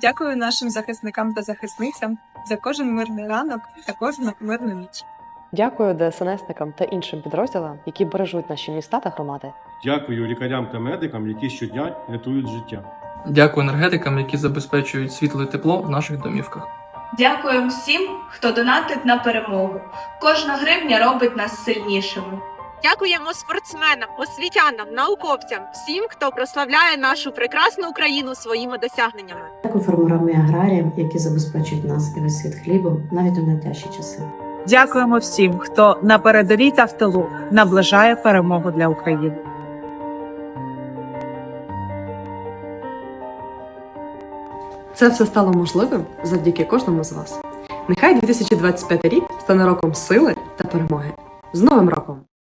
Дякую нашим захисникам та захисницям за кожен мирний ранок та кожну мирну ніч. Дякую ДСНСникам та іншим підрозділам, які бережуть наші міста та громади. Дякую лікарям та медикам, які щодня рятують життя. Дякую енергетикам, які забезпечують світло і тепло в наших домівках. Дякуємо всім, хто донатить на перемогу. Кожна гривня робить нас сильнішими. Дякуємо спортсменам, освітянам, науковцям, всім, хто прославляє нашу прекрасну Україну своїми досягненнями. Дякую фермерам і аграріям, які забезпечують нас і весь світ хлібом навіть у найтяжчі часи. Дякуємо всім, хто на передовій та в тилу наближає перемогу для України. Це все стало можливим завдяки кожному з вас. Нехай 2025 рік стане роком сили та перемоги. З Новим роком!